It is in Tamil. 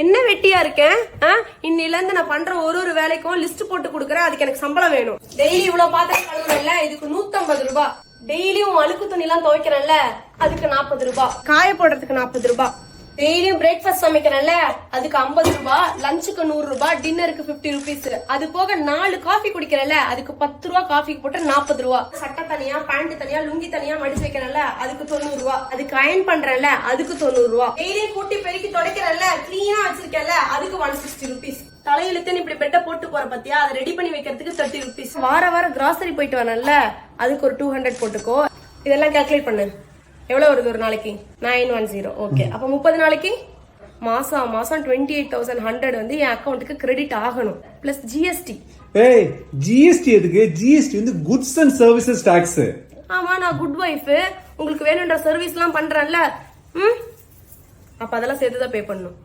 என்ன வெட்டியா இருக்கேன்? இன்னில இருந்து நான் பண்ற ஒரு ஒரு வேலைக்கும் லிஸ்ட் போட்டு கொடுக்குறேன். அதுக்கு எனக்கு சம்பளம் வேணும். டெய்லி இவ்வளவு பாத்திரம் கழுவுறேன்ல? இதுக்கு 150 ரூபாய் டெய்லியும் அழுக்கு துணி எல்லாம் துவைக்கிறேன்ல? அதுக்கு நாற்பது ரூபாய் காய போடுறதுக்கு நாற்பது ரூபாய் டெய்லியும் பிரேக்ஃபாஸ்ட் சமைக்கிறேன்ல? அதுக்கு ஐம்பது ரூபா லஞ்சுக்கு நூறு ரூபா டின்னருக்கு 50 ருபீஸ் அது போக நாலு காஃபி குடிக்கிறேன்ல அதுக்கு பத்து ரூபா காஃபிக்கு போட்டு நாற்பது ரூபா. சட்டை தனியா பேண்ட் தனியா லுங்கி தனியா மடிச்சு வைக்கிறேன்ல அதுக்கு தொண்ணூறு ரூபா. அதுக்கு அயன் பண்றேன்ல அதுக்கு தொண்ணூறு ரூபா. டெய்லியும் கூட்டி பெருக்கி துடைக்கிறேன்ல கிளீனா வச்சிருக்கேன்ல அதுக்கு ஒன் சிக்ஸ்டி ருபீஸ் தலையிலுக்கு இப்படி பெட்ட போட்டு போற பத்தியா? அதை ரெடி பண்ணி வைக்கிறதுக்கு தேர்ட்டி ருபீஸ் வார வாரம் கிராசரி போயிட்டு வரேன்ல அதுக்கு ஒரு டூ ஹண்ட்ரட் போட்டுக்கோ. இதெல்லாம் கால்குலேட் பண்ணு. எவ்வளவு வருது ஒரு நாளைக்கு? நைன் ஒன் ஜீரோ ஓகே அப்ப முப்பது நாளைக்கு? மாசம் மாசம் டுவெண்ட்டி எயிட் தௌசண்ட் ஹண்ட்ரட் வந்து என் அக்கௌண்ட்டுக்கு கிரெடிட் ஆகணும். பிளஸ் ஜிஎஸ்டி ஏய் ஜிஎஸ்டி எதுக்கு? ஜிஎஸ்டி வந்து குட்ஸ் அண்ட் சர்வீசஸ் டாக்ஸ் ஆமா நான் குட் ஒய்ஃப் உங்களுக்கு வேணுன்ற சர்வீஸ் எல்லாம் பண்றேன்ல. ம்? அப்ப அதெல்லாம் சேர்த்து தான் பே பண்ணும்